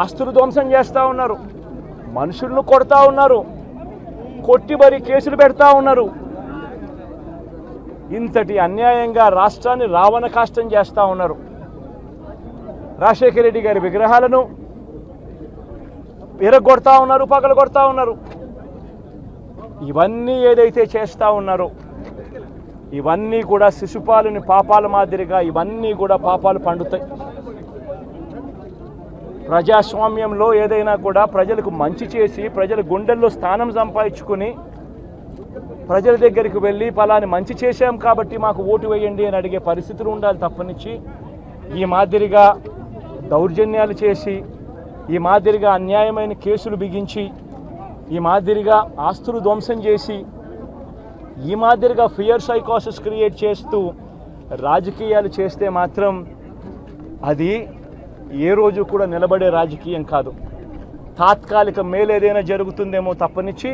ఆస్తులు ధ్వంసం చేస్తూ ఉన్నారు. మనుషులను కొడతా ఉన్నారు. కొట్టి మరి కేసులు పెడతా ఉన్నారు. ఇంతటి అన్యాయంగా రాష్ట్రాన్ని రావణ కాష్టం చేస్తూ ఉన్నారు. రాజశేఖర రెడ్డి గారి విగ్రహాలను విరగొడతా ఉన్నారు పగలు కొడతా ఉన్నారు. ఇవన్నీ ఏదైతే చేస్తూ ఉన్నారో ఇవన్నీ కూడా శిశుపాలుని పాపాల మాదిరిగా ఇవన్నీ కూడా పాపాలు పండుతాయి. ప్రజాస్వామ్యంలో ఏదైనా కూడా ప్రజలకు మంచి చేసి ప్రజల గుండెల్లో స్థానం సంపాదించుకుని ప్రజల దగ్గరికి వెళ్ళి పలాని మంచి చేశాం కాబట్టి మాకు ఓటు వేయండి అని అడిగే పరిస్థితులు ఉండాలి తప్పనిచ్చి. ఈ మాదిరిగా దౌర్జన్యాలు చేసి ఈ మాదిరిగా అన్యాయమైన కేసులు బిగించి ఈ మాదిరిగా ఆస్తులు ధ్వంసం చేసి ఈ మాదిరిగా ఫియర్ సైకాసిస్ క్రియేట్ చేస్తూ రాజకీయాలు చేస్తే మాత్రం అది ఏ రోజు కూడా నిలబడే రాజకీయం కాదు. తాత్కాలిక మేలేదైనా జరుగుతుందేమో తప్పనిచ్చి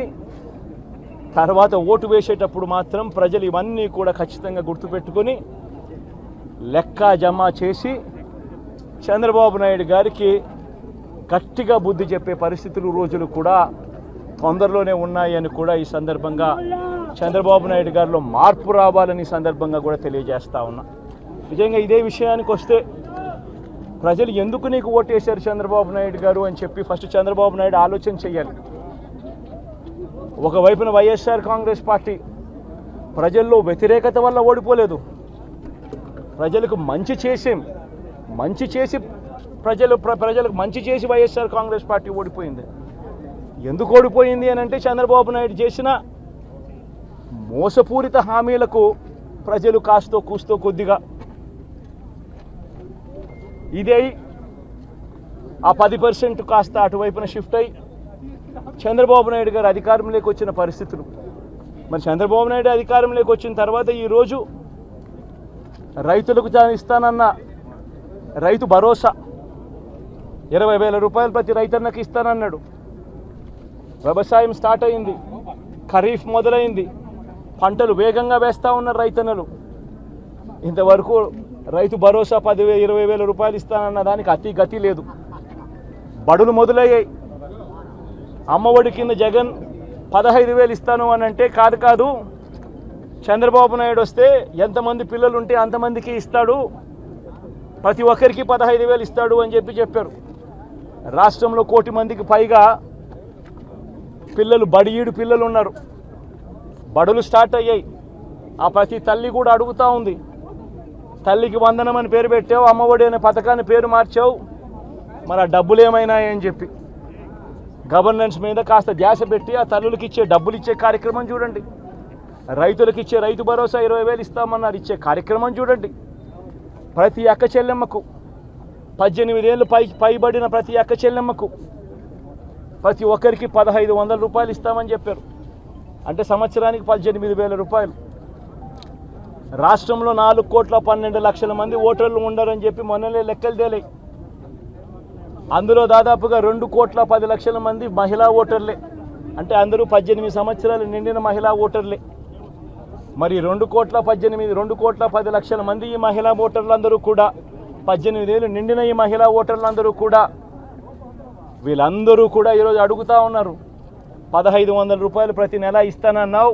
తర్వాత ఓటు వేసేటప్పుడు మాత్రం ప్రజలు ఇవన్నీ కూడా ఖచ్చితంగా గుర్తుపెట్టుకొని లెక్క జమ చేసి చంద్రబాబు నాయుడు గారికి గట్టిగా బుద్ధి చెప్పే పరిస్థితులు రోజులు కూడా తొందరలోనే ఉన్నాయని కూడా ఈ సందర్భంగా చంద్రబాబు నాయుడు గారిలో మార్పు రావాలని ఈ సందర్భంగా కూడా తెలియజేస్తా ఉన్నా. నిజంగా ఇదే విషయానికి వస్తే ప్రజలు ఎందుకు నీకు ఓటేశారు చంద్రబాబు నాయుడు గారు అని చెప్పి ఫస్ట్ చంద్రబాబు నాయుడు ఆలోచన చేయాలి. ఒకవైపున వైఎస్ఆర్ కాంగ్రెస్ పార్టీ ప్రజల్లో వ్యతిరేకత వల్ల ఓడిపోలేదు. ప్రజలకు మంచి చేసేం మంచి చేసి ప్రజలు ప్ర- ప్రజలకు మంచి చేసి వైఎస్ఆర్ కాంగ్రెస్ పార్టీ ఓడిపోయింది. ఎందుకు ఓడిపోయింది అని అంటే చంద్రబాబు నాయుడు చేసిన మోసపూరిత హామీలకు ప్రజలు కాస్తో కూస్తో కొద్దిగా ఇదే ఆ పది పర్సెంట్ కాస్త అటువైపున షిఫ్ట్ అయ్యి చంద్రబాబు నాయుడు గారు అధికారంలోకి వచ్చిన పరిస్థితులు. మరి చంద్రబాబు నాయుడు అధికారంలోకి వచ్చిన తర్వాత ఈరోజు రైతులకు తాను ఇస్తానన్న రైతు భరోసా. ఇరవై వేల రూపాయలు ప్రతి రైతన్నకి ఇస్తానన్నాడు. వ్యవసాయం స్టార్ట్ అయింది. ఖరీఫ్ మొదలైంది. పంటలు వేగంగా వేస్తూ ఉన్నారు రైతన్నలు. ఇంతవరకు రైతు భరోసా పదివే ఇరవై వేల రూపాయలు ఇస్తానన్న దానికి అతి గతి లేదు. బడులు మొదలయ్యాయి. అమ్మఒడి కింద జగన్ పదహైదు వేలు ఇస్తాను అని అంటే కాదు కాదు చంద్రబాబు నాయుడు వస్తే ఎంతమంది పిల్లలు ఉంటే అంతమందికి ఇస్తాడు. ప్రతి ఒక్కరికి పదహైదు వేలు ఇస్తాడు అని చెప్పి చెప్పారు. రాష్ట్రంలో కోటి మందికి పైగా పిల్లలు బడియీడు పిల్లలు ఉన్నారు. బడులు స్టార్ట్ అయ్యాయి. ఆ ప్రతి తల్లి కూడా అడుగుతూ ఉంది. తల్లికి వందనం అని పేరు పెట్టావు అమ్మఒడి అనే పథకాన్ని పేరు మార్చావు. మరి ఆ డబ్బులు ఏమైనాయని చెప్పి. గవర్నెన్స్ మీద కాస్త ధ్యాస పెట్టి ఆ తల్లులకి ఇచ్చే డబ్బులు ఇచ్చే కార్యక్రమం చూడండి. రైతులకు ఇచ్చే రైతు భరోసా ఇరవై వేలు ఇస్తామన్నారు ఇచ్చే కార్యక్రమం చూడండి. ప్రతి అక్క చెల్లెమ్మకు పద్దెనిమిదేళ్ళు పై పైబడిన ప్రతి అక్క చెల్లెమ్మకు ప్రతి ఒక్కరికి పదహైదు వందల రూపాయలు ఇస్తామని చెప్పారు. అంటే సంవత్సరానికి పద్దెనిమిది వేల రూపాయలు. రాష్ట్రంలో నాలుగు కోట్ల పన్నెండు లక్షల మంది ఓటర్లు ఉండరని చెప్పి మొన్ననే లెక్కలు తేలాయి. అందులో దాదాపుగా రెండు కోట్ల పది లక్షల మంది మహిళా ఓటర్లే. అంటే అందరూ పద్దెనిమిది సంవత్సరాలు నిండిన మహిళా ఓటర్లే. మరి రెండు కోట్ల పద్దెనిమిది రెండు కోట్ల పది లక్షల మంది ఈ మహిళా ఓటర్లందరూ కూడా పద్దెనిమిది ఏళ్ళు నిండిన ఈ మహిళా ఓటర్లందరూ కూడా వీళ్ళందరూ కూడా ఈరోజు అడుగుతా ఉన్నారు. పదహైదు వందల రూపాయలు ప్రతి నెల ఇస్తానన్నావు.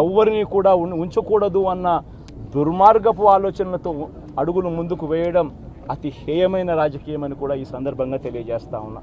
ఎవరిని కూడా ఉంచకూడదు అన్న దుర్మార్గపు ఆలోచనలతో అడుగులు ముందుకు వేయడం అతి హేయమైన రాజకీయం అని కూడా ఈ సందర్భంగా తెలియజేస్తా ఉన్నా.